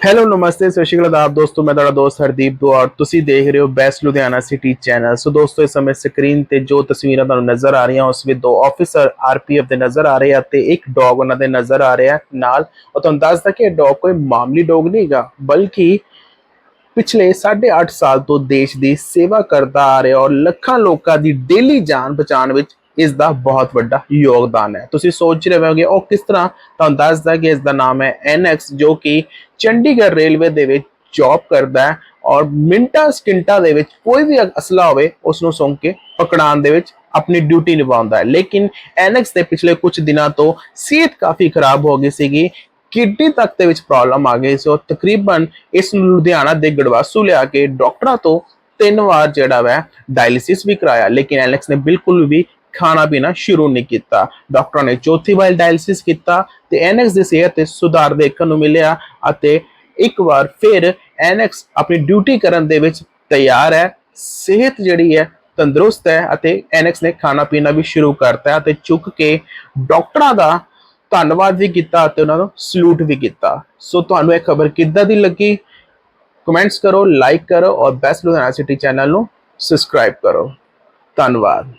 Hello ਨਮਸਤੇ ਸਤਿ ਸ਼੍ਰੀ ਅਕਾਲ ਆਪ ਦੋਸਤੋ, ਮੈਂ ਤੁਹਾਡਾ ਦੋਸਤ ਹਰਦੀਪ ਦੁਆਰ। ਤੁਸੀਂ ਦੇਖ ਰਹੇ ਹੋ best Ludhiana city channel so ਦੋਸਤੋ, ਇਸ ਸਮੇਂ ਸਕਰੀਨ ਤੇ ਜੋ ਤਸਵੀਰਾਂ ਤੁਹਾਨੂੰ ਨਜ਼ਰ ਆ ਰਹੀਆਂ, ਉਸ ਵਿੱਚ ਦੋ ਆਫੀਸਰ ਆਰਪੀਐਫ ਦੇ ਨਜ਼ਰ ਆ ਰਹੇ ਆ ਤੇ ਇੱਕ ਡੌਗ ਉਹਨਾਂ ਦੇ ਨਜ਼ਰ ਆ ਰਿਹਾ ਨਾਲ। ਉਹ ਤੁਹਾਨੂੰ ਦੱਸਦਾ ਕਿ ਇਹ ਡੌਗ ਕੋਈ ਮਾਮੂਲੀ ਡੌਗ ਨਹੀਂਗਾ ਬਲਕਿ ਪਿਛਲੇ 8.5 ਸਾਲ ਤੋਂ ਦੇਸ਼ ਦੀ ਸੇਵਾ ਕਰਦਾ ਆ ਰਿਹਾ ਔਰ ਲੱਖਾਂ ਲੋਕਾਂ ਦੀ ਡੇਲੀ ਜਾਨ ਬਚਾਉਣ ਵਿੱਚ ਇਸ ਦਾ ਬਹੁਤ ਵੱਡਾ ਯੋਗਦਾਨ ਹੈ। ਤੁਸੀਂ ਸੋਚ ਰਹੇ ਹੋਗੇ ਉਹ ਕਿਸ ਤਰ੍ਹਾਂ? ਤੁਹਾਨੂੰ ਦੱਸਦਾ ਕਿ ਇਸ ਦਾ ਨਾਮ ਹੈ ਐਨਐਕਸ ਜੋ ਕਿ ਚੰਡੀਗੜ੍ਹ ਰੇਲਵੇ ਦੇ ਵਿੱਚ ਜੌਬ ਕਰਦਾ ਹੈ ਔਰ ਮਿੰਟਾਂ ਸਕਿੰਟਾਂ ਦੇ ਵਿੱਚ ਕੋਈ ਵੀ ਅਸਲਾ ਹੋਵੇ ਉਸ ਨੂੰ ਸੌਂਕ ਕੇ ਪਕੜਾਉਣ ਦੇ ਵਿੱਚ ਆਪਣੀ ਡਿਊਟੀ ਨਿਭਾਉਂਦਾ ਹੈ। ਲੇਕਿਨ ਐਨਐਕਸ ਦੇ ਪਿਛਲੇ ਕੁਝ ਦਿਨਾਂ ਤੋਂ ਸਿਹਤ ਕਾਫੀ ਖਰਾਬ ਹੋ ਗਈ ਸੀਗੀ। ਕਿਡਨੀ ਤੱਕ ਦੇ ਵਿੱਚ ਪ੍ਰੋਬਲਮ ਆ ਗਈ ਸੋ ਤਕਰੀਬਨ ਇਸ ਨੂੰ ਲੁਧਿਆਣਾ ਦੇ ਗੜਵਾਸੂ ਲਿਆ ਕੇ ਡਾਕਟਰਾਂ ਤੋਂ ਤਿੰਨ ਵਾਰ ਜਿਹੜਾ ਵੈ ਡਾਇਲਿਸਿਸ ਵੀ ਕਰਾਇਆ, ਲੇਕਿਨ ਐਲੈਕਸ ਨੇ ਬਿਲਕੁਲ ਵੀ ਖਾਣਾ ਪੀਣਾ ਸ਼ੁਰੂ ਨਹੀਂ ਕੀਤਾ। ਡਾਕਟਰਾਂ ਨੇ ਚੌਥੀ ਵਾਰ ਡਾਇਲਿਸਿਸ ਕੀਤਾ ਤੇ ਐਨਐਕਸ ਦੀ ਸਿਹਤ ਤੇ ਸੁਧਾਰ ਦੇਖਣ ਨੂੰ ਮਿਲਿਆ ਅਤੇ ਇੱਕ ਵਾਰ ਫਿਰ ਐਨਐਕਸ ਆਪਣੀ ਡਿਊਟੀ ਕਰਨ ਦੇ ਵਿੱਚ ਤਿਆਰ ਹੈ। ਸਿਹਤ ਜਿਹੜੀ ਹੈ ਤੰਦਰੁਸਤ ਹੈ ਅਤੇ ਐਨਐਕਸ ਨੇ ਖਾਣਾ ਪੀਣਾ ਵੀ ਸ਼ੁਰੂ ਕਰਤਾ ਅਤੇ ਚੁੱਕ ਕੇ ਡਾਕਟਰਾਂ ਦਾ ਧੰਨਵਾਦ ਵੀ ਕੀਤਾ ਅਤੇ ਉਹਨਾਂ ਨੂੰ ਸਲੂਟ ਵੀ ਕੀਤਾ। ਸੋ ਤੁਹਾਨੂੰ ਇਹ ਖਬਰ ਕਿੱਦਾਂ ਦੀ ਲੱਗੀ? ਕਮੈਂਟਸ ਕਰੋ ਲਾਈਕ ਕਰੋ ਔਰ ਬੈਸਟ ਲੁਧਿਆਣਾ ਸਿਟੀ ਚੈਨਲ ਨੂੰ ਸਬਸਕ੍ਰਾਈਬ ਕਰੋ। ਧੰਨਵਾਦ।